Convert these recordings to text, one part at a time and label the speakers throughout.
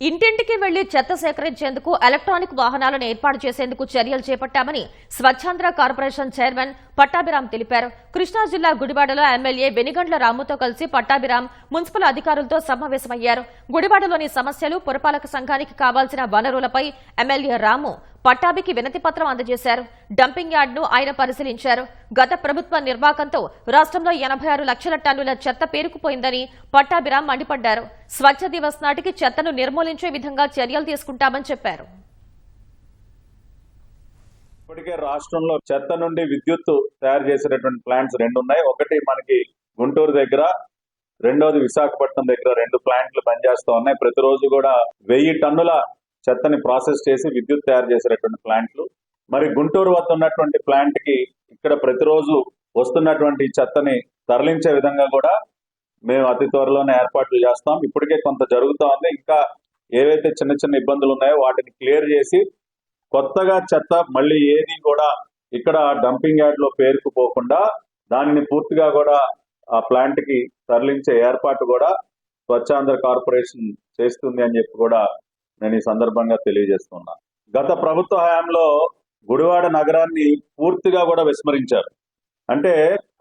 Speaker 1: ఇంటింటికి వెళ్ళి చెత్త సేకరించేందుకు ఎలక్ట్రానిక్ వాహనాలను ఏర్పాటు చేసేందుకు చర్యలు చేపట్టామని స్వచ్ఛాంధ్ర కార్పొరేషన్ చైర్మన్ పట్టాభిరామ్ తెలిపారు. కృష్ణా జిల్లా గుడివాడలో ఎమ్మెల్యే వెనిగండ్ల రాముతో కలిసి పట్టాభిరామ్ మున్సిపల్ అధికారులతో సమావేశమయ్యారు. గుడివాడలోని సమస్యలు పురపాలక సంఘానికి కావాల్సిన వనరులపై ఎమ్మెల్యే రాము పట్టాభికి వినతి పత్రం అందజేశారు. డంపింగ్ యార్డ్ను ఆయన పరిశీలించారు. గత ప్రభుత్వ నిర్వాకంతో రాష్ట్రంలో ఎనభై ఆరు లక్షల టన్నుల చెత్త పేరుకుపోయిందని పట్టాభిరామ్ మండిపడ్డారు. స్వచ్ఛ దివస్ నాటికి చెత్తను నిర్మూలించే విధంగా చర్యలు తీసుకుంటామని చెప్పారు.
Speaker 2: ఇప్పటికే రాష్ట్రంలో చెత్త నుండి విద్యుత్ తయారు చేసేటటువంటి ప్లాంట్స్ రెండు ఉన్నాయి. ఒకటి మనకి గుంటూరు దగ్గర రెండోది విశాఖపట్నం దగ్గర రెండు ప్లాంట్లు పనిచేస్తూ ఉన్నాయి. ప్రతిరోజు కూడా వెయ్యి టన్నుల చెత్తని ప్రాసెస్ చేసి విద్యుత్ తయారు చేసేటటువంటి ప్లాంట్లు. మరి గుంటూరు వద్ద ఉన్నటువంటి ప్లాంట్కి ఇక్కడ ప్రతిరోజు వస్తున్నటువంటి చెత్తని తరలించే విధంగా కూడా మేము అతి త్వరలోనే ఏర్పాట్లు చేస్తాం. ఇప్పటికే కొంత జరుగుతూ ఉంది. ఇంకా ఏవైతే చిన్న చిన్న ఇబ్బందులు ఉన్నాయో వాటిని క్లియర్ చేసి కొత్తగా చెత్త మళ్ళీ ఏది కూడా ఇక్కడ డంపింగ్ యార్డ్లో పేరుకుపోకుండా దానిని పూర్తిగా కూడా ఆ ప్లాంట్కి తరలించే ఏర్పాటు కూడా స్వచ్ఛాంధ్ర కార్పొరేషన్ చేస్తుంది అని చెప్పి కూడా నేను ఈ సందర్భంగా తెలియజేస్తున్నా. గత ప్రభుత్వ హయాంలో గుడివాడ నగరాన్ని పూర్తిగా కూడా విస్మరించారు. అంటే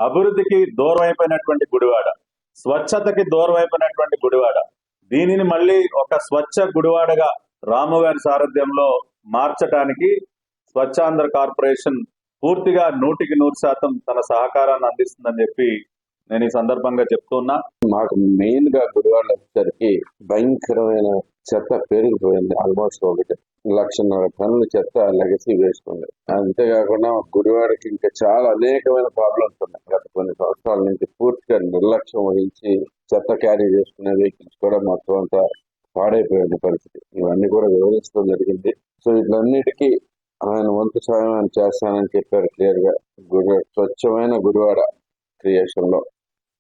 Speaker 2: అభివృద్ధికి దూరం అయిపోయినటువంటి గుడివాడ స్వచ్ఛతకి దూరం అయిపోయినటువంటి గుడివాడ దీనిని మళ్ళీ ఒక స్వచ్ఛ గుడివాడగా రాముగారి సారథ్యంలో మార్చటానికి స్వచ్ఛాంధ్ర కార్పొరేషన్ పూర్తిగా నూటికి నూరు శాతం తన సహకారాన్ని అందిస్తుందని చెప్పి నేను ఈ సందర్భంగా చెప్తున్నా.
Speaker 3: మాకు మెయిన్గా గుడివాడ వచ్చేసరికి భయంకరమైన చెత్త పెరిగిపోయింది ఆల్మోస్ట్ ఒకటి. లక్షన్నర టన్నుల చెత్త లెగసీ వేస్తుంది అంతేకాకుండా గుడివాడకి ఇంకా చాలా అనేకమైన ప్రాబ్లమ్స్ ఉన్నాయి. గత కొన్ని సంవత్సరాల నుంచి పూర్తిగా నిర్లక్ష్యం వహించి చెత్త క్యారీ చేసుకునే వెహికల్స్ కూడా మొత్తం అంతా పాడైపోయిన పరిస్థితి. ఇవన్నీ కూడా వివరించడం జరిగింది. సో వీటన్నిటికీ ఆయన వంతు సాయం ఆయన చేస్తానని చెప్పారు క్లియర్గా. గుడివాడ స్వచ్ఛమైన గుడివాడ క్రియేషన్లో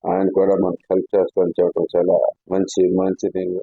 Speaker 3: ఆయన కూడా మనకు హెల్ప్ చేస్తామని చెప్పడం చాలా మంచి మంచి థింగ్